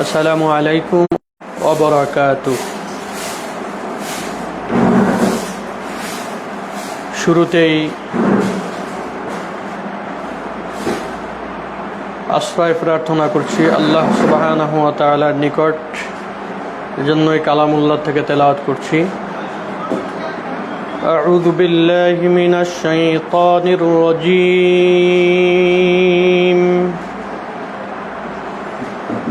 আসসালামু আলাইকুম ওবরাকাতু শুরুতেই আশ্রয় প্রার্থনা করছি আল্লাহ সুবাহানাহু ওয়া তাআলার নিকট এজন্যই কালামুল্লাহ থেকে তেলাওয়াত করছি أعوذ بالله من الشيطان الرجيم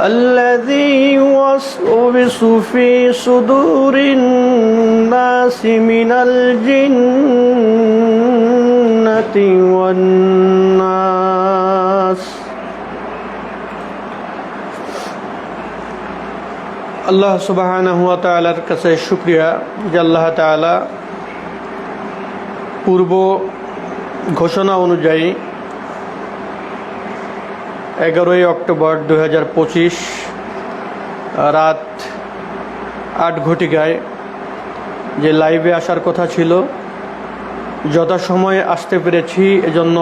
الذي يوسوس في صدور الناس من الجنة والناس আল্লাহ সুবাহানাহু ওয়া তাআলার কাছে শুক্রিয়া যে আল্লাহ তাআলা পূর্ব ঘোষণা অনুযায়ী এগারোই অক্টোবর দু হাজার পঁচিশ, রাত আট ঘটিকায় যে লাইভে আসার কথা ছিল, যথাসময়ে আসতে পেরেছি, এজন্য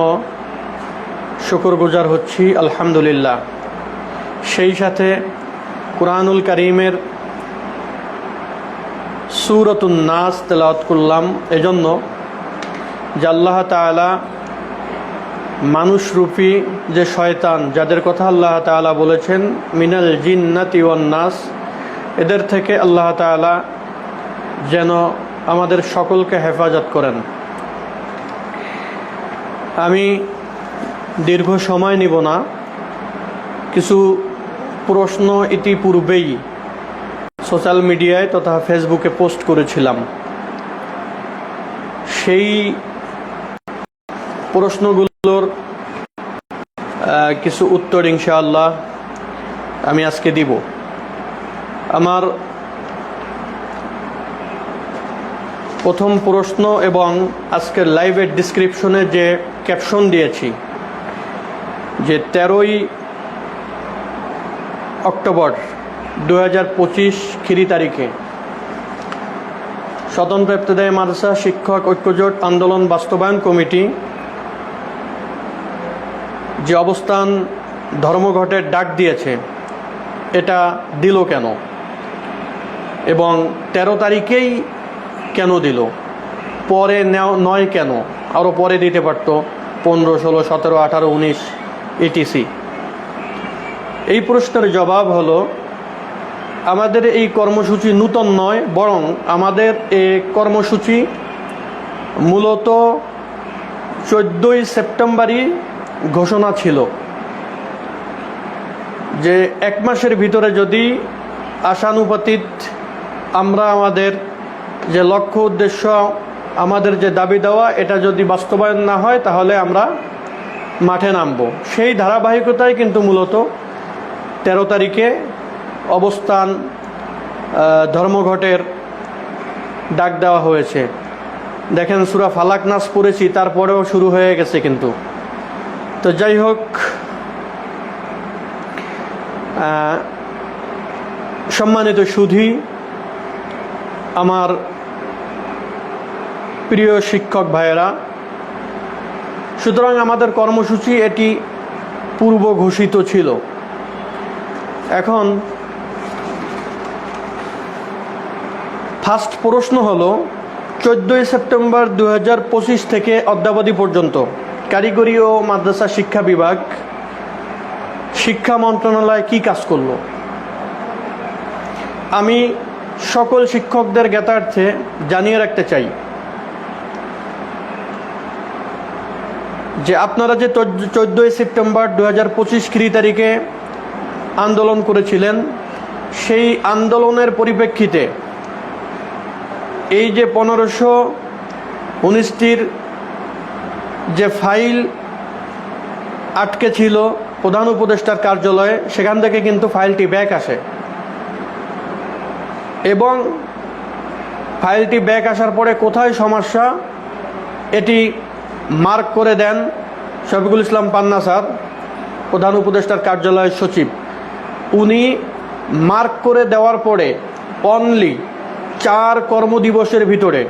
শুকরগুজার হচ্ছি, আলহামদুলিল্লাহ। সেই সাথে কোরআনুল করিমের সুরতুন নাস তেলাওয়াত করলাম, এজন্য যে আল্লাহ তালা মানুষরূপী যে শয়তান যাদের কথা আল্লাহ তালা বলেছেন মিনাল জিন্নাতি নাস এদের থেকে আল্লাহ তালা যেন আমাদের সকলকে হেফাজত করেন। আমি দীর্ঘ সময় নিব না কিছু প্রশ্ন ইতিপূর্বেই সোশ্যাল মিডিয়ায় তথা ফেসবুকে পোস্ট করেছিলাম। সেই প্রশ্নগুলোর আহ, কিছু উত্তর ইনশাআল্লাহ আমি আজকে দিব। আমার প্রথম প্রশ্ন এবং আজকের লাইভের ডিসক্রিপশনে যে ক্যাপশন দিয়েছি, যে তেরোই অক্টোবর দু হাজার পঁচিশ খিরি তারিখে স্বতন্ত্র ইবতদায়ী মাদ্রাসা শিক্ষক ঐক্যজোট আন্দোলন বাস্তবায়ন কমিটি যে অবস্থান ধর্মঘটের ডাক দিয়েছে, এটা দিল কেন? এবং তেরো তারিখেই কেন দিল? পরে নয় কেন? আরও পরে দিতে পারতো পনেরো, ষোলো, সতেরো, আঠারো, উনিশ ইটিসি এই প্রশ্নের জবাব হলো, আমাদের এই কর্মসূচি নূতন নয়, বরং আমাদের এ কর্মসূচি মূলত চোদ্দোই সেপ্টেম্বরই ঘোষণা ছিল যে এক মাসের ভিতরে যদি আশানুপাতিত আমরা আমাদের যে লক্ষ্য উদ্দেশ্য, আমাদের যে দাবি দেওয়া, এটা যদি বাস্তবায়ন না হয়, তাহলে আমরা মাঠে নামব। সেই ধারাবাহিকতায় কিন্তু মূলত তেরো তারিখে অবস্থান ধর্মঘটের ডাক দেওয়া হয়েছে। দেখেন, সুরা ফালাক নাচ পড়েছি, তারপরেও শুরু হয়ে গেছে কিন্তু। তো যাই হোক সম্মানিত সুধী, আমার প্রিয় শিক্ষক ভাইয়েরা, সুতরাং আমাদের কর্মসূচি এটি পূর্ব ঘোষিত ছিল। এখন ফার্স্ট প্রশ্ন হলো, চোদ্দোই সেপ্টেম্বর দু হাজার পঁচিশ থেকে অদ্যাবধি পর্যন্ত। কারিগরি ও মাদ্রাসা শিক্ষা বিভাগ শিক্ষা মন্ত্রণালয় কি কাজ করল? আমি সকল শিক্ষকদের জ্ঞাতার্থে জানিয়ে রাখতে চাই যে আপনারা যে চোদ্দোই সেপ্টেম্বর দু হাজার পঁচিশ তারিখে আন্দোলন করেছিলেন, সেই আন্দোলনের পরিপ্রেক্ষিতে এই যে পনেরোশো উনিশটির যে ফাইল আটকে ছিল প্রধান উপদেষ্টার কার্যালয়ে, সেখান থেকে কিন্তু ফাইলটি ব্যাক আসে। এবং ফাইলটি ব্যাক আসার পরে কোথায় সমস্যা, এটি মার্ক করে দেন শফিকুল ইসলাম পান্না স্যার, প্রধান উপদেষ্টার কার্যালয়ের সচিব। উনি মার্ক করে দেওয়ার পরে অনলি চার কর্মদিবসের ভিতরে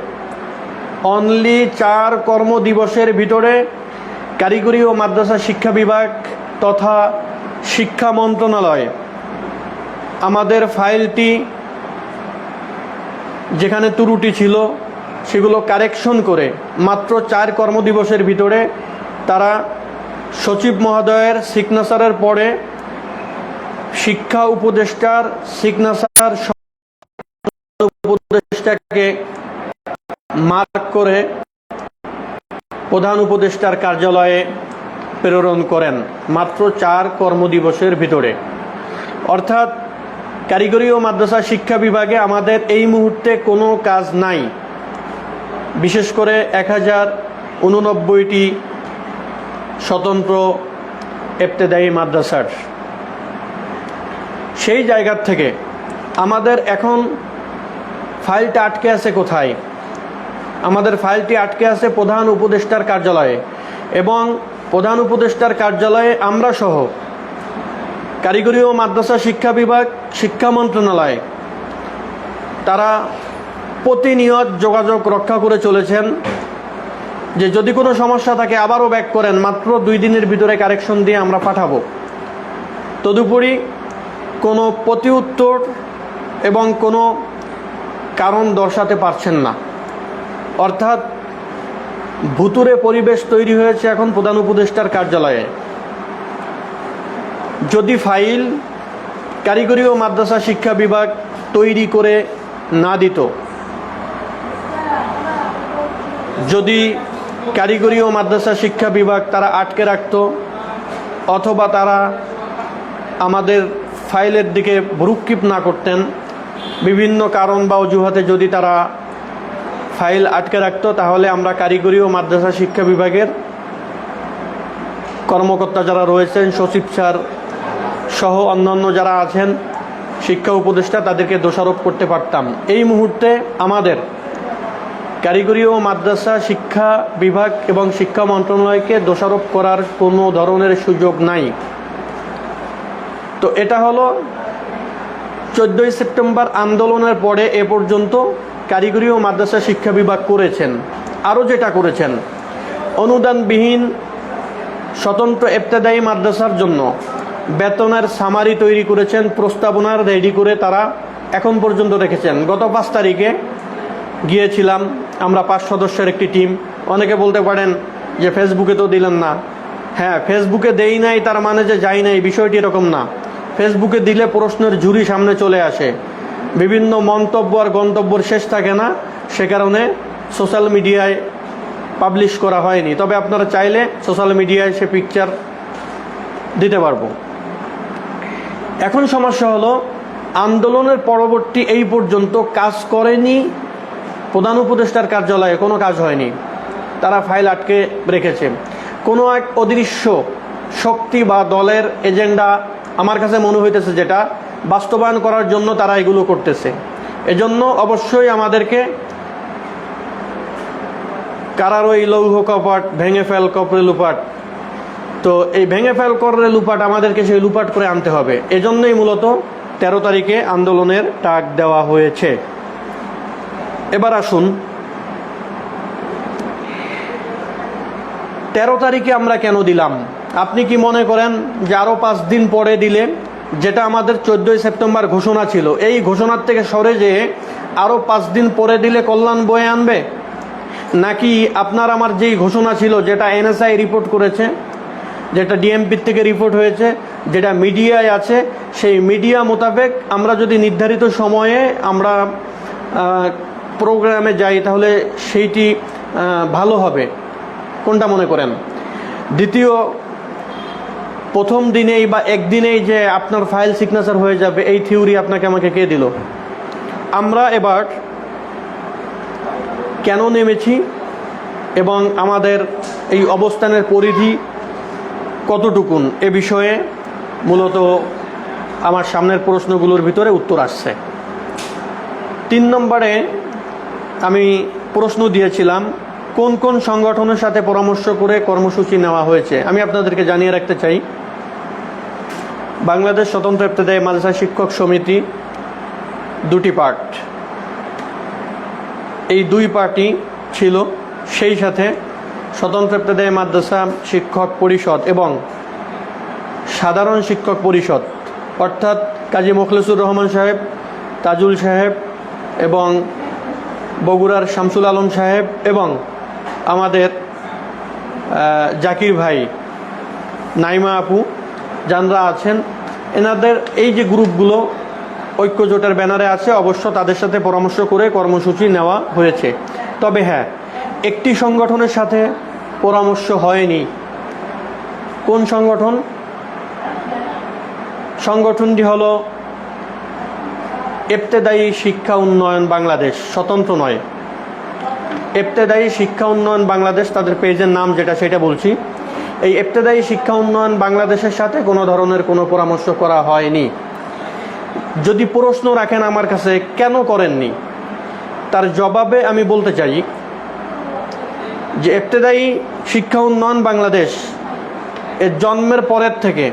অনলি চার কর্মদিবসের ভিতরে কারিগরি ও মাদ্রাসা শিক্ষা বিভাগ তথা শিক্ষা মন্ত্রণালয়। আমাদের ফাইলটি যেখানে ত্রুটি ছিল, সেগুলো কারেকশন করে মাত্র চার কর্মদিবসের ভিতরে তারা সচিব মহোদয়ের সিগনেচারের পরে শিক্ষা উপদেষ্টার সিগনেচার উপদেষ্টাকে মার্ক করে প্রধান উপদেষ্টার কার্যালয়ে প্রেরণ করেন মাত্র চার কর্মদিবসের ভিতরে। অর্থাৎ কারিগরি ও মাদ্রাসা শিক্ষা বিভাগে আমাদের এই মুহূর্তে কোনো কাজ নাই। বিশেষ করে এক হাজার উননব্বইটি স্বতন্ত্র এফতেদায়ী মাদ্রাসার। সেই জায়গার থেকে আমাদের এখন ফাইলটা আটকে আছে কোথায়? আমাদের ফাইলটি আটকে আছে প্রধান উপদেষ্টার কার্যালয়ে এবং প্রধান উপদেষ্টার কার্যালয়ে আমরা সহ কারিগরি ও মাদ্রাসা শিক্ষা বিভাগ, শিক্ষা মন্ত্রণালয় তারা প্রতিনিয়ত যোগাযোগ রক্ষা করে চলেছেন। যে যদি কোনো সমস্যা থাকে আবারও ব্যাক করেন, মাত্র দুই দিনের ভিতরে কারেকশন দিয়ে আমরা পাঠাবো। তদুপরি কোনো প্রতি উত্তর এবং কোনো কারণ দর্শাতে পারছেন না। অর্থাৎ ভুতুরে পরিবেশ তৈরি হয়েছে এখন প্রধান উপদেষ্টার কার্যালয়ে। যদি ফাইল কারিগরি ও মাদ্রাসা শিক্ষা বিভাগ তৈরি করে না দিত, যদি কারিগরি ও মাদ্রাসা শিক্ষা বিভাগ তারা আটকে রাখত, অথবা তারা আমাদের ফাইলের দিকে ভ্রুক্ষেপ না করতেন, বিভিন্ন কারণ বা অজুহাতে যদি তারা ফাইল আটকে রাখতো, তাহলে আমরা কারিগরি ও মাদ্রাসা শিক্ষা বিভাগের কর্মকর্তা যারা রয়েছেন, সচিব স্যার সহ অন্যান্য যারা আছেন, শিক্ষা উপদেষ্টা, তাদেরকে দোষারোপ করতে পারতাম। এই মুহূর্তে আমাদের কারিগরি ও মাদ্রাসা শিক্ষা বিভাগ এবং শিক্ষা মন্ত্রণালয়কে দোষারোপ করার কোনো ধরনের সুযোগ নাই। তো এটা হলো চোদ্দোই সেপ্টেম্বর আন্দোলনের পরে এ পর্যন্ত কারিগরি ও মাদ্রাসা শিক্ষা বিভাগ করেছেন, আরও যেটা করেছেন, অনুদানবিহীন স্বতন্ত্র এফতেদায়ী মাদ্রাসার জন্য বেতনের সামারি তৈরি করেছেন প্রস্তাবনার রেডি করে তারা এখন পর্যন্ত রেখেছেন। গত পাঁচ তারিখে গিয়েছিলাম আমরা পাঁচ সদস্যের একটি টিম অনেকে বলতে পারেন যে ফেসবুকে তো দিলেন না। হ্যাঁ ফেসবুকে দেই নাই, তার মানে যে যাই নাই, বিষয়টি এরকম না। ফেসবুকে দিলে প্রশ্নের ঝুড়ি সামনে চলে আসে। বিভিন্ন মন্তব্য আর গন্তব্যর শেষ থাকে না। সে কারণে সোশ্যাল মিডিয়ায় পাবলিশ করা হয়নি। তবে আপনারা চাইলে সোশ্যাল মিডিয়ায় সে পিকচার দিতে পারব। এখন সমস্যা হলো, আন্দোলনের পরবর্তী এই পর্যন্ত কাজ করেনি প্রধান উপদেষ্টার কার্যালয়ে, কোনো কাজ হয়নি। তারা ফাইল আটকে রেখেছে। কোনো এক অদৃশ্য শক্তি বা দলের এজেন্ডা আমার কাছে মনে হইতেছে যেটা বাস্তবায়ন করার জন্য তারা এগুলো করতেছে। এজন্য অবশ্যই আমাদেরকে কারার ওই লৌহ কপাট, ভেঙে ফেল কপরে লুপাট। তো এই ভেঙে ফেল করে লুপাট আমাদেরকে সেই লুপাট করে আনতে হবে। এজন্যই মূলত তেরো তারিখে আন্দোলনের টাক দেওয়া হয়েছে। এবার আসুন। তেরো তারিখে আমরা কেন দিলাম? আপনি কি মনে করেন যে আরও পাঁচ দিন পরে দিলে যেটা আমাদের চোদ্দোই সেপ্টেম্বর ঘোষণা ছিল। এই ঘোষণার থেকে সরে যেয়ে আরও পাঁচ দিন পরে দিলে কল্যাণ বয়ে আনবে? নাকি আপনার আমার যেই ঘোষণা ছিল, যেটা এনএসআই রিপোর্ট করেছে, যেটা ডিএমপির থেকে রিপোর্ট হয়েছে, যেটা মিডিয়ায় আছে, সেই মিডিয়া মোতাবেক আমরা যদি নির্ধারিত সময়ে আমরা প্রোগ্রামে যাই, তাহলে সেইটি ভালো হবে। কোনটা মনে করেন? দ্বিতীয় প্রথম দিনেই বা একদিনেই যে আপনার ফাইল সিগনেচার হয়ে যাবে, এই থিওরি আপনাকে আমাকে কে দিল? আমরা এবার কেন নেমেছি এবং আমাদের এই অবস্থানের পরিধি কতটুকুন? এ বিষয়ে মূলত আমার সামনের প্রশ্নগুলোর ভিতরে উত্তর আসছে। তিন নম্বরে আমি প্রশ্ন দিয়েছিলাম, কোন কোন সংগঠনের সাথে পরামর্শ করে কর্মসূচি নেওয়া হয়েছে? আমি আপনাদেরকে জানিয়ে রাখতে চাই বাংলাদেশ স্বতন্ত্র ইবতেদায়ী মাদ্রাসা শিক্ষক সমিতি দুটি পার্ট। এই দুই পার্টি ছিল। সেই সাথে স্বতন্ত্র ইবতেদায়ী মাদ্রাসা শিক্ষক পরিষদ এবং সাধারণ শিক্ষক পরিষদ, অর্থাৎ কাজী মোখলেসুর রহমান সাহেব, তাজুল সাহেব এবং বগুড়ার শামসুল আলম সাহেব এবং আমাদের জাকির ভাই নাইমা আপু যানরা আছেন, এনাদের এই যে গ্রুপগুলো ঐক্য জোটের ব্যানারে আছে, অবশ্য তাদের সাথে পরামর্শ করে কর্মসূচি নেওয়া হয়েছে। তবে হ্যাঁ একটি সংগঠনের সাথে পরামর্শ হয়নি। কোন সংগঠন? সংগঠনটি হলো এফতেদায়ী শিক্ষা উন্নয়ন বাংলাদেশ, স্বতন্ত্র নয়। এফতেদায়ী শিক্ষা উন্নয়ন বাংলাদেশ, তাদের পেজের নাম যেটা সেটা বলছি। এই এফতেদায়ী শিক্ষা উন্নয়ন বাংলাদেশের সাথে কোনো ধরনের কোনো পরামর্শ করা হয়নি। যদি প্রশ্ন রাখেন আমার কাছে, কেন করেননি? তার জবাবে আমি বলতে চাই যে এফতেদায়ী শিক্ষা উন্নয়ন বাংলাদেশ এর জন্মের পরের থেকে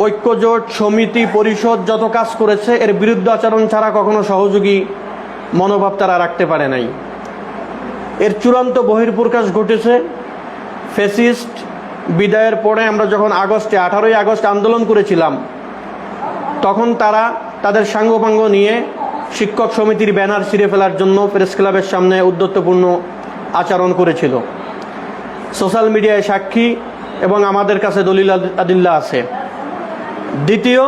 ঐক্যজোট সমিতি পরিষদ যত কাজ করেছে, এর বিরুদ্ধ আচরণ ছাড়া কখনো সহযোগী মনোভাব তারা রাখতে পারে নাই। এর চূড়ান্ত বহির্প্রকাশ ঘটেছে ফেসিস্ট বিদায়ের পরে আমরা যখন আগস্টে, আঠারোই আগস্ট আন্দোলন করেছিলাম, তখন তারা তাদের সাঙ্গপাঙ্গ নিয়ে শিক্ষক সমিতির ব্যানার ছিঁড়ে ফেলার জন্য প্রেস ক্লাবের সামনে উদ্যত্তপূর্ণ আচরণ করেছিল। সোশ্যাল মিডিয়ায় সাক্ষী এবং আমাদের কাছে দলিল আদ- আদিল্লা আছে। দ্বিতীয়,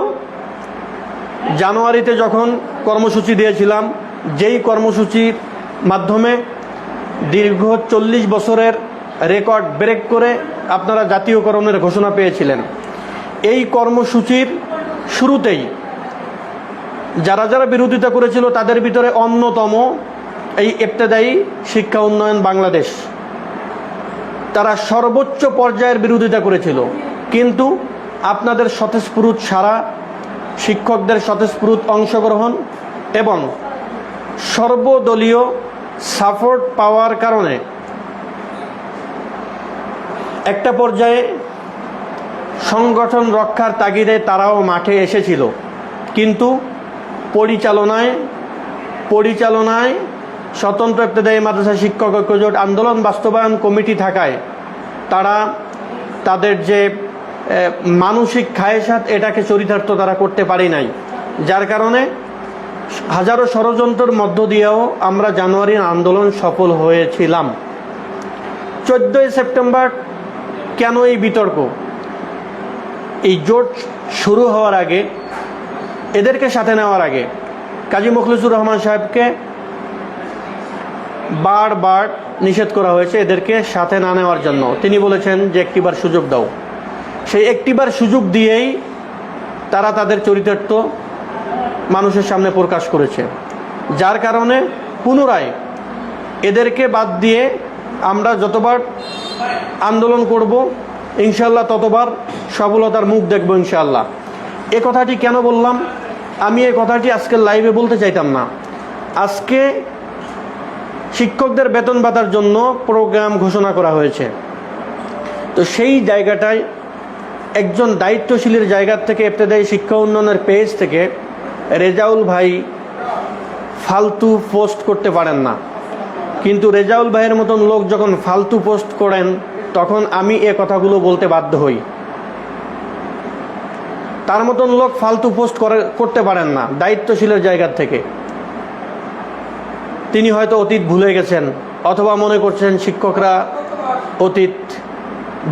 জানুয়ারিতে যখন কর্মসূচি দিয়েছিলাম, যেই কর্মসূচির মাধ্যমে দীর্ঘ চল্লিশ বছরের রেকর্ড ব্রেক করে আপনারা জাতীয়করণের ঘোষণা পেয়েছিলেন। এই কর্মসূচির শুরুতেই যারা যারা বিরোধিতা করেছিল তাদের ভিতরে অন্যতম এই এফতেদায়ী শিক্ষা উন্নয়ন বাংলাদেশ। তারা সর্বোচ্চ পর্যায়ের বিরোধিতা করেছিল। কিন্তু আপনাদের স্বতঃস্ফূর্ত সারা, শিক্ষকদের স্বতঃস্ফূর্ত অংশগ্রহণ এবং সর্বদলীয় সাপোর্ট পাওয়ার কারণে একটা পর্যায়ে সংগঠন রক্ষার তাগিদে তারাও মাঠে এসেছিল। কিন্তু পরিচালনায় পরিচালনায় স্বতন্ত্র ইবতেদায়ী মাদ্রাসা শিক্ষক ঐক্যজোট আন্দোলন বাস্তবায়ন কমিটি থাকায় তারা তাদের যে মানসিক খায়েসাত এটাকে চরিতার্থ তারা করতে পারি নাই। যার কারণে হাজারো ষড়যন্ত্রের মধ্য দিয়েও আমরা জানুয়ারির আন্দোলন সফল হয়েছিলাম। চোদ্দোই সেপ্টেম্বর কেন এই বিতর্ক? এই জোট শুরু হওয়ার আগে, এদেরকে সাথে নেওয়ার আগে, কাজী মুখলিসুর রহমান সাহেবকে বারবার নিষেধ করা হয়েছে এদেরকে সাথে না নেওয়ার জন্য। তিনি বলেছেন যে একটিবার সুযোগ দাও। সেই একটিবার সুযোগ দিয়েই তারা তাদের চরিতার্থ মানুষের সামনে প্রকাশ করেছে। যার কারণে পুনরায় এদেরকে বাদ দিয়ে আমরা যতবার আন্দোলন করব ইনশাল্লাহ ততবার সফলতার মুখ দেখব ইনশাল্লাহ এ কথাটি কেন বললাম? আমি এই কথাটি আজকের লাইভে বলতে চাইতাম না। আজকে শিক্ষকদের বেতন ভাতার জন্য প্রোগ্রাম ঘোষণা করা হয়েছে। তো সেই জায়গাটায় একজন দায়িত্বশীলের জায়গার থেকে এফতেদায়ী শিক্ষা উন্নয়নের পেজ থেকে রেজাউল ভাই ফালতু পোস্ট করতে পারেন না। কিন্তু রেজাউল ভাইয়ের মতন লোক যখন ফালতু পোস্ট করেন, তখন আমি এ কথাগুলো বলতে বাধ্য হই। তার মতন লোক ফালতু পোস্ট করে, করতে পারেন না, দায়িত্বশীলের জায়গার থেকে। তিনি হয়তো অতীত ভুলে গেছেন, অথবা মনে করছেন শিক্ষকরা অতীত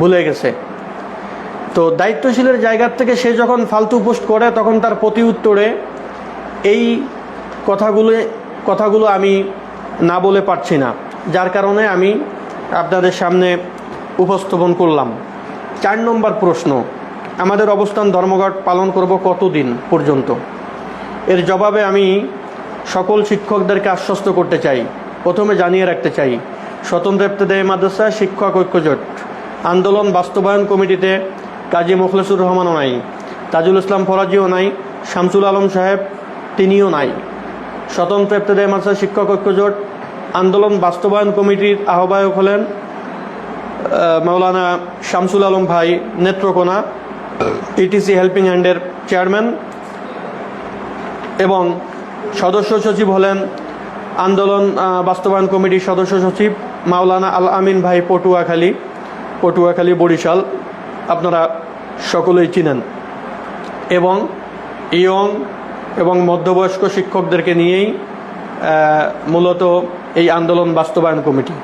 ভুলে গেছে। তো দায়িত্বশীলের জায়গার থেকে সে যখন ফালতু পোস্ট করে, তখন তার প্রতি উত্তরে এই কথাগুলো কথাগুলো আমি না বলে পারছি না। যার কারণে আমি আপনাদের সামনে উপস্থাপন করলাম। চার নম্বর প্রশ্ন, আমাদের অবস্থান ধর্মঘট পালন করব কতদিন পর্যন্ত? এর জবাবে আমি সকল শিক্ষকদেরকে আশ্বস্ত করতে চাই। প্রথমে জানিয়ে রাখতে চাই, স্বতন্ত্র ইবতেদায়ী মাদ্রাসা শিক্ষক ঐক্যজোট আন্দোলন বাস্তবায়ন কমিটিতে কাজী মুখলেসুর রহমানও নাই, তাজুল ইসলাম ফরাজিও নাই, শামসুল আলম সাহেব তিনিও নাই। স্বতন্ত্র ইফতেদায়ী মাদ্রাসা শিক্ষক ঐক্যজোট আন্দোলন বাস্তবায়ন কমিটির আহ্বায়ক হলেন মাওলানা শামসুল আলম ভাই নেত্রকোনা ইটিসি হেল্পিং হ্যান্ডের চেয়ারম্যান এবং সদস্য সচিব হলেন আন্দোলন বাস্তবায়ন কমিটির সদস্য সচিব মাওলানা আল আমিন ভাই পটুয়াখালী পটুয়াখালী বরিশাল। আপনারা সকলেই চিনেন। এবং ইয়ং এবং মধ্যবয়স্ক শিক্ষকদেরকে নিয়েই মূলত এই আন্দোলন বাস্তবায়ন কমিটি।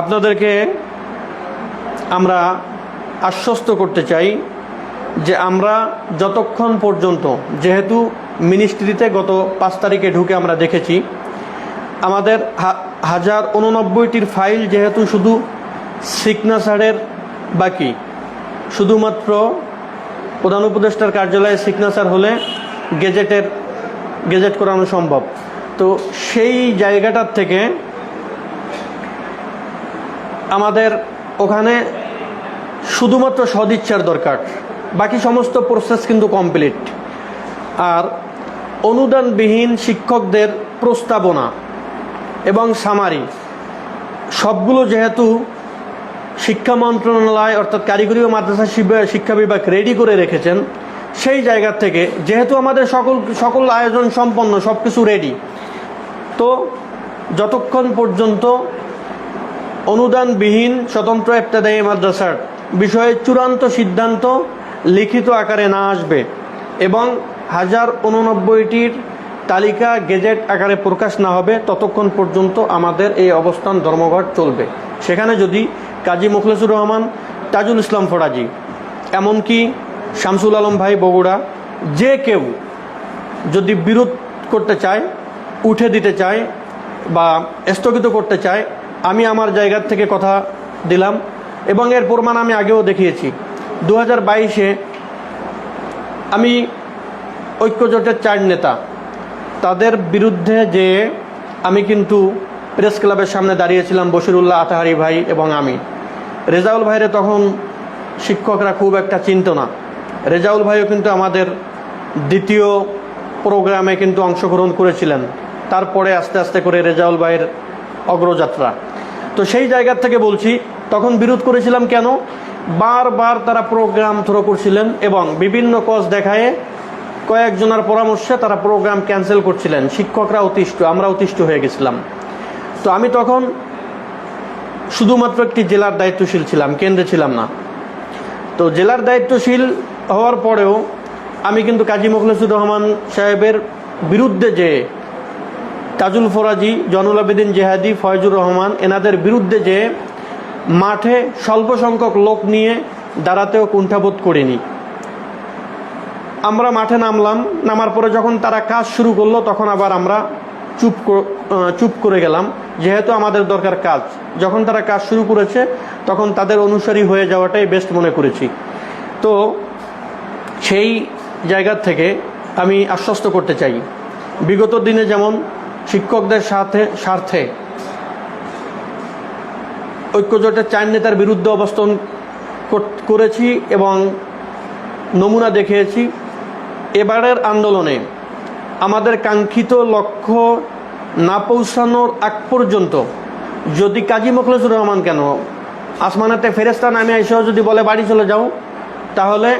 আপনাদেরকে আমরা আশ্বস্ত করতে চাই যে আমরা যতক্ষণ পর্যন্ত, যেহেতু মিনিস্ট্রিতে গত পাঁচ তারিখে ঢুকে আমরা দেখেছি, আমাদের হাজার উননব্বইটির ফাইল যেহেতু শুধু সিগনেচারের বাকি, শুধুমাত্র প্রধান উপদেষ্টার কার্যালয়ে সিগনেচার হলে গেজেটের, গেজেট করানো সম্ভব। তো সেই জায়গাটার থেকে আমাদের ওখানে শুধুমাত্র সদিচ্ছার দরকার। বাকি সমস্ত প্রসেস কিন্তু কমপ্লিট আর অনুদানবিহীন শিক্ষকদের প্রস্তাবনা এবং সামারি সবগুলো যেহেতু শিক্ষা মন্ত্রণালয় অর্থাৎ কারিগরি ও মাদ্রাসা শিক্ষা বিভাগ রেডি করে রেখেছেন, সেই জায়গা থেকে যেহেতু আমাদের সকল সকল আয়োজন সম্পন্ন সব কিছু রেডি তো যতক্ষণ পর্যন্ত অনুদানবিহীন স্বতন্ত্র ইফতেদায়ী মাদ্রাসার বিষয়ে চূড়ান্ত সিদ্ধান্ত লিখিত আকারে না আসবে এবং হাজার উননব্বইটির তালিকা, গেজেট আকারে প্রকাশ না হবে, ততক্ষণ পর্যন্ত আমাদের এই অবস্থান ধর্মঘট চলবে। সেখানে যদি কাজী মুখলেসুর রহমান, তাজুল ইসলাম ফরাজি, এমনকি শামসুল আলম ভাই বগুড়া, যে কেউ যদি বিরোধ করতে চায় উঠে দিতে চায় বা স্থগিত করতে চায়, আমি আমার জায়গার থেকে কথা দিলাম এবং এর প্রমাণ আমি আগেও দেখিয়েছি। দু হাজার বাইশে আমি ঐক্যজোটের চার নেতা। তাদের বিরুদ্ধে যে আমি কিন্তু প্রেস ক্লাবের সামনে দাঁড়িয়েছিলাম, বশিরুল্লাহ আতাহারি ভাই এবং আমি। রেজাউল ভাইরে তখন শিক্ষকরা খুব একটা চিনত না। রেজাউল ভাইও কিন্তু আমাদের দ্বিতীয় প্রোগ্রামে কিন্তু অংশগ্রহণ করেছিলেন। তারপরে আস্তে আস্তে করে রেজাউল ভাইয়ের অগ্রযাত্রা। তো সেই জায়গার থেকে বলছি, তখন বিরোধ করেছিলাম কেন? বারবার তারা প্রোগ্রাম থ্রো করছিলেন এবং বিভিন্ন কজ দেখায় কয়েকজনের পরামর্শে তারা প্রোগ্রাম ক্যান্সেল করছিলেন। শিক্ষকরা অতিষ্ঠ, আমরা অতিষ্ঠ হয়ে গেছিলাম। তো আমি তখন শুধুমাত্র একটি জেলার দায়িত্বশীল ছিলাম, কেন্দ্রে ছিলাম না। তো জেলার দায়িত্বশীল হওয়ার পরেও আমি কিন্তু কাজী মুখলেসুর রহমান সাহেবের বিরুদ্ধে যে তাজুল ফরাজি জনুল আবেদিন জেহাদি, ফয়জুর রহমান এনাদের বিরুদ্ধে যে মাঠে স্বল্প সংখ্যক লোক নিয়ে দাঁড়াতেও কুণ্ঠাবোধ করিনি। আমরা মাঠে নামলাম, নামার পরে যখন তারা কাজ শুরু করল, তখন আবার আমরা চুপ চুপ করে গেলাম, যেহেতু আমাদের দরকার কাজ। যখন তারা কাজ শুরু করেছে, তখন তাদের অনুসারী হয়ে যাওয়াটাই বেস্ট মনে করেছি। তো সেই জায়গার থেকে আমি আশ্বস্ত করতে চাই। বিগত দিনে যেমন শিক্ষকদের সাথে, স্বার্থে ঐক্যজোটের চার নেতার বিরুদ্ধে অবস্থান করেছি এবং নমুনা দেখিয়েছি। এবারের আন্দোলনে আমাদের কাঙ্ক্ষিত লক্ষ্য না পৌঁছানোর আগ পর্যন্ত যদি কাজী মোখলেসুর রহমান কেন আসমানাতে ফেরেস্তা নামে এসেও যদি বলে বাড়ি চলে যাও, তাহলে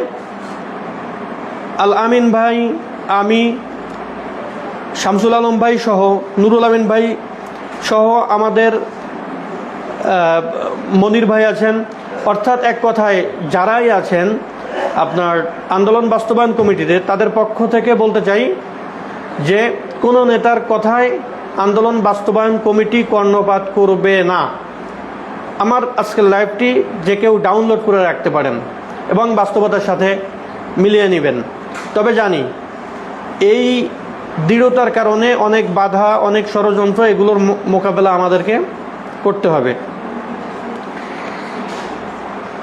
আল আমিন ভাই, আমি শামসুল আলম ভাই সহ, নুরুল আমিন ভাই সহ আমাদের মনির ভাই আছেন। অর্থাৎ এক কথায়, যারাই আছেন, আপনার আন্দোলন বাস্তবায়ন কমিটিতে, তাদের পক্ষ থেকে বলতে চাই যে, কোনো নেতার কথায় আন্দোলন বাস্তবায়ন কমিটি কর্ণপাত করবে না। আমার আজকের লাইভটি যে কেউ ডাউনলোড করে রাখতে পারেন এবং বাস্তবতার সাথে মিলিয়ে নেবেন। তবে জানি, এই দৃঢ়তার কারণে অনেক বাধা, অনেক ষড়যন্ত্র এগুলোর মোকাবেলা আমাদেরকে করতে হবে।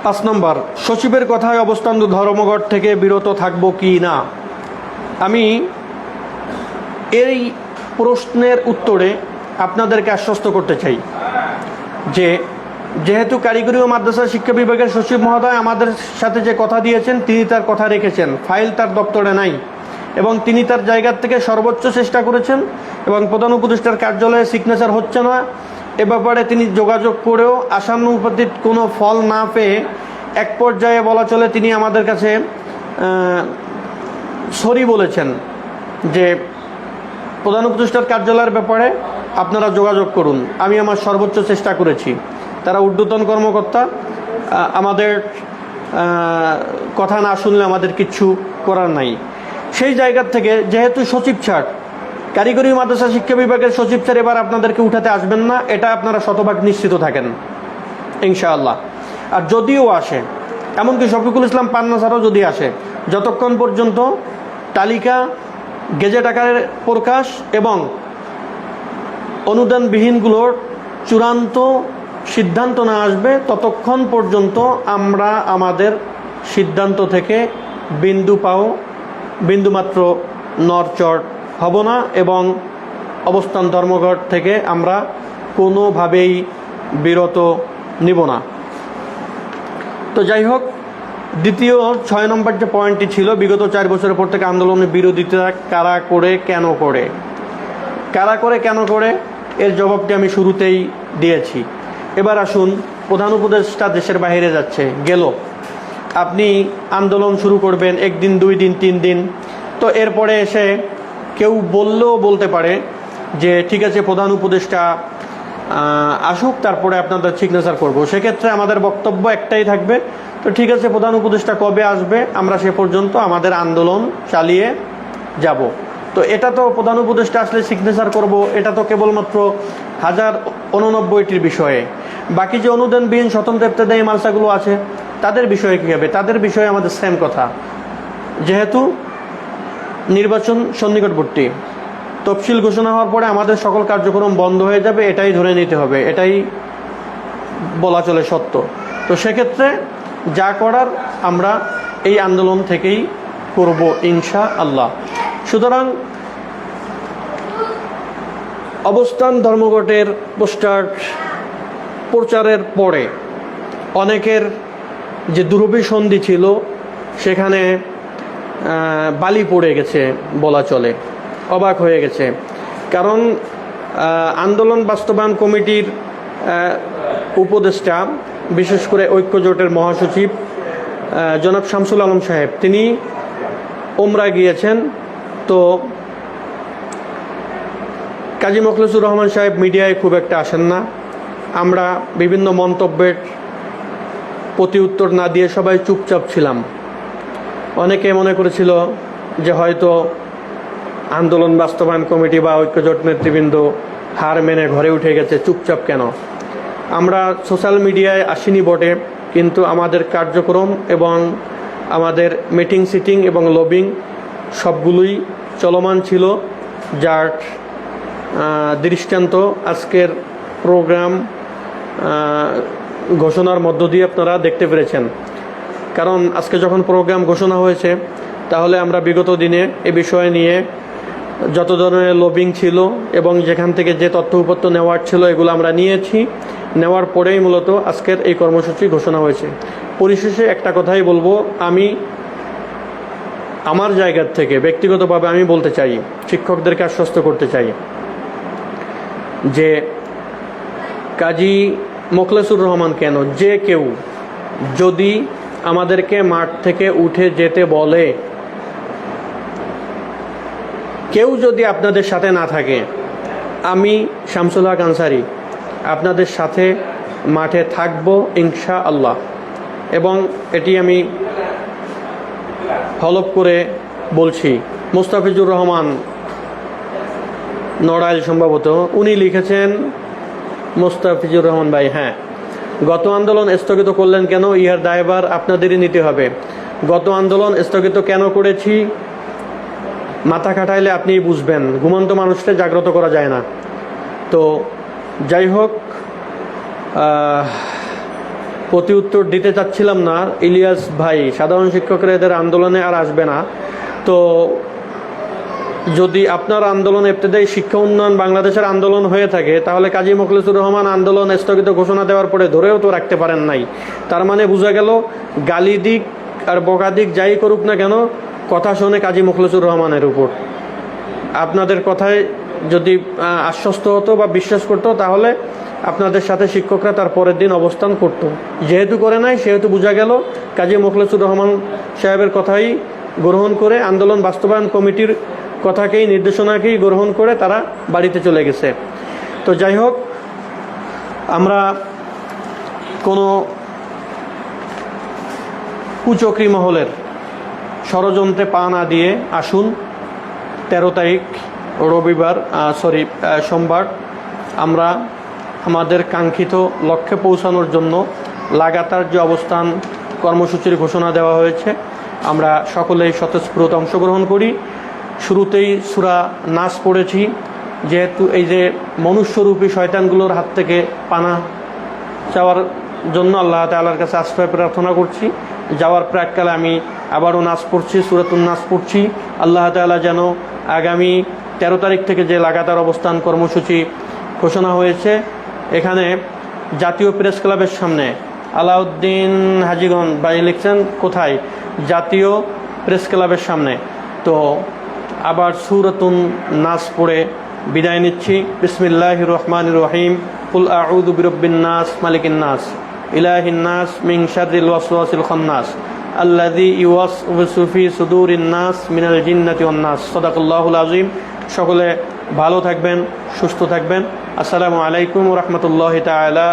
পাঁচ নম্বর, সচিবের কথায় অবস্থান ধর্মঘট থেকে বিরত থাকব কি না? আমি এই প্রশ্নের উত্তরে আপনাদেরকে আশ্বস্ত করতে চাই যে, যেহেতু কারিগরি ও মাদ্রাসা শিক্ষা বিভাগের সচিব মহোদয় আমাদের সাথে যে কথা দিয়েছেন, তিনি তার কথা রেখেছেন, ফাইল তার দপ্তরে নাই। এবং তিনি তার জায়গার থেকে সর্বোচ্চ চেষ্টা করেছেন এবং প্রধান উপদেষ্টার কার্যালয়ে সিগনেচার হচ্ছে না। এ ব্যাপারে তিনি যোগাযোগ করেও আশানুপাতিক কোনো ফল না পেয়ে এক পর্যায়ে বলা চলে তিনি আমাদের কাছে সরি বলেছেন যে প্রধান উপদেষ্টার কার্যালয়ের ব্যাপারে আপনারা যোগাযোগ করুন। আমি আমার সর্বোচ্চ চেষ্টা করেছি। তারা ঊর্ধ্বতন কর্মকর্তা আমাদের কথা না শুনলে আমাদের কিচ্ছু করার নাই। সেই জায়গার থেকে, যেহেতু সচিব ছাড়, কারিগরি মাদ্রাসা শিক্ষা বিভাগের সচিব স্যার এবার আপনাদেরকে উঠাতে আসবেন না, এটা আপনারা শতভাগ নিশ্চিত থাকেন, ইনশাআল্লাহ। আর যদিও আসে, এমনকি শফিকুল ইসলাম পান্না স্যারও যদি আসে, যতক্ষণ পর্যন্ত তালিকা, গেজেট আকারের প্রকাশ এবং অনুদানবিহীনগুলোর চূড়ান্ত সিদ্ধান্ত না আসবে, ততক্ষণ পর্যন্ত আমরা আমাদের সিদ্ধান্ত থেকে বিন্দু পাও বিন্দুমাত্র নরচর হব না এবং অবস্থান ধর্মঘট থেকে আমরা কোনোভাবেই বিরত নিব না। তো যাই হোক, দ্বিতীয় ছয় নম্বর যে পয়েন্টটি ছিল, বিগত চার বছরের পর থেকে আন্দোলনের বিরোধিতা কারা করে, কেন করে? কারা করে, কেন করে? এর জবাবটি আমি শুরুতেই দিয়েছি। এবার আসুন প্রধান উপদেষ্টা দেশের বাইরে যাচ্ছে, গেল। আপনি আন্দোলন শুরু করবেন, একদিন, দুই দিন, তিন দিন। তো এরপরে এসে কেউ বললেও বলতে পারে যে, ঠিক আছে, প্রধান উপদেষ্টা আসুক, তারপরে আপনাদের সিগনেচার করব। সেক্ষেত্রে আমাদের বক্তব্য একটাই থাকবে, তো ঠিক আছে, প্রধান উপদেষ্টা কবে আসবে? আমরা সে পর্যন্ত আমাদের আন্দোলন চালিয়ে যাব। তো এটা তো প্রধান উপদেষ্টা আসলে সিগনেচার করব, এটা তো কেবলমাত্র হাজার উননব্বইটির বিষয়ে। বাকি যে অনুদানবিহীন স্বতন্ত্র ইত্যাদি মালসাগুলো আছে তাদের বিষয়ে কী হবে? তাদের বিষয়ে আমাদের সেম কথা। যেহেতু নির্বাচন সন্নিকটবর্তী, তফসিল ঘোষণা হওয়ার পরে আমাদের সকল কার্যক্রম বন্ধ হয়ে যাবে, এটাই ধরে নিতে হবে। এটাই বলা চলে সত্য। তো সেক্ষেত্রে যা করার আমরা এই আন্দোলন থেকেই করব ইনশা আল্লাহ সুতরাং অবস্থান ধর্মঘটের পোস্টার প্রচারের পরে অনেকের যে দুরভিসন্ধি ছিল, সেখানে বালি পড়ে গেছে বলা চলে, অবাক হয়ে গেছে। কারণ আন্দোলন বাস্তবায়ন কমিটির উপদেষ্টা, বিশেষ করে ঐক্যজোটের মহাসচিব জনাব শামসুল আলম সাহেব, তিনি ওমরা গিয়েছেন। তো, কাজী মখলেসুর রহমান সাহেব মিডিয়ায় খুব একটা আসেন না। আমরা বিভিন্ন মন্তব্যের প্রতি উত্তর না দিয়ে সবাই চুপচাপ ছিলাম। অনেকে মনে করেছিল যে হয়তো আন্দোলন বাস্তবায়ন কমিটি বা ঐক্যজোট নেতৃবৃন্দ হার মেনে ঘরে উঠে গেছে, চুপচাপ কেন? আমরা সোশ্যাল মিডিয়ায় আসিনি বটে, কিন্তু আমাদের কার্যক্রম এবং আমাদের মিটিং, সিটিং এবং লবিং সবগুলোই চলমান ছিল, যার দৃষ্টান্ত আজকের প্রোগ্রাম ঘোষণার মধ্য দিয়ে আপনারা দেখতে পেরেছেন। কারণ আজকে যখন প্রোগ্রাম ঘোষণা হয়েছে, তাহলে আমরা বিগত দিনে এ বিষয় নিয়ে যত ধরনের লবিং ছিল এবং যেখান থেকে যে তথ্য উপত্য নেওয়ার ছিল, এগুলো আমরা নিয়েছি। নেওয়ার পরেই মূলত আজকের এই কর্মসূচি ঘোষণা হয়েছে। পরিশেষে একটা কথাই বলব, আমি আমার জায়গার থেকে, ব্যক্তিগতভাবে আমি বলতে চাই, শিক্ষকদেরকে আশ্বস্ত করতে চাই যে কাজী মোখলেসুর রহমান কেন? যে কেউ যদি আমাদেরকে মাঠ থেকে উঠে যেতে বলে, কেউ যদি আপনাদের সাথে না থাকে, আমি শামসুল হক আনসারি আপনাদের সাথে মাঠে থাকব ইনশা আল্লাহ এবং এটি আমি হলপ করে বলছি। মুস্তাফিজুর রহমান নড়াইল সম্ভবত, উনি লিখেছেন মোস্তাফিজুর রহমান ভাই হ্যাঁ। গত আন্দোলন স্থগিত করলেন কেন? ইহার দায়ভার আপনাদেরই নিতে হবে। গত আন্দোলন স্থগিত কেন করেছি? মাথা খাটাইলে আপনিই বুঝবেন। ঘুমন্ত মানুষকে জাগ্রত করা যায় না। তো যাই হোক প্রতি উত্তর দিতে চাচ্ছিলাম না। ইলিয়াস ভাই, সাধারণ শিক্ষকরা এদের আন্দোলনে আর আসবে না। তো যদি আপনার আন্দোলন ইবতদায়ী শিক্ষা উন্নয়ন বাংলাদেশের আন্দোলন হয়ে থাকে, তাহলে কাজী মুখলিসুর রহমান আন্দোলন স্থগিত ঘোষণা দেওয়ার পরে ধরেও তো রাখতে পারেন নাই। তার মানে বোঝা গেল, গালি দিক আর বকা দিক যাই করুক না কেন, কথা শোনে কাজী মুখলেসুর রহমানের উপর। আপনাদের কথায় যদি আশ্বস্ত হতো বা বিশ্বাস করতো, তাহলে আপনাদের সাথে শিক্ষকরা তার পরের দিন অবস্থান করত। যেহেতু করে নাই, সেহেতু বোঝা গেল, কাজী মুখলেসুর রহমান সাহেবের কথাই গ্রহণ করে আন্দোলন বাস্তবায়ন কমিটির কথাকেই, নির্দেশনাকেই গ্রহণ করে তারা বাড়িতে চলে গেছে। তো যাই হোক, আমরা কোনো কুচক্রি মহলের ষড়যন্ত্রে পা না দিয়ে আসুন। তেরো তারিখ, রবিবার সরি সোমবার আমরা আমাদের কাঙ্ক্ষিত লক্ষ্যে পৌঁছানোর জন্য লাগাতার যে অবস্থান কর্মসূচির ঘোষণা দেওয়া হয়েছে, আমরা সকলেই স্বতঃস্ফূর্ত অংশগ্রহণ করি। শুরুতেই সুরা নাচ পড়েছি, যেহেতু এই যে মনুষ্যরূপী শয়তানগুলোর হাত থেকে পানা চাওয়ার জন্য আল্লাহ তালার কাছে আশ্রয় প্রার্থনা করছি। যাওয়ার প্রাককালে আমি আবারও নাচ পড়ছি, সুরাতুন নাচ পড়ছি। আল্লাহ তালা যেন আগামী তেরো তারিখ থেকে যে লাগাতার অবস্থান কর্মসূচি ঘোষণা হয়েছে, এখানে জাতীয় প্রেস ক্লাবের সামনে আলাউদ্দিন হাজিগন ভাই লিখছেন, কোথায়? জাতীয় প্রেস ক্লাবের সামনে। তো আবার সুরতুন নাচ পড়ে বিদায় নিচ্ছি। বিসমিল্লাহ রহমান রহিম। কুল আউদু বিরব্বিন নাস, মালিকিন নাস। ইলাহিন নাস মিং শারিল ওয়াসওয়াসিল খান্নাস। আল্লাযী ইউওয়াসওয়িসু ফি সুদুরিন নাস, মিনাল জিন্নাতি নাস। সাদাকাল্লাহুল আযীম। সকলে ভালো থাকবেন, সুস্থ থাকবেন। আসসালামু আলাইকুম রাহমাতুল্লাহি তাআলা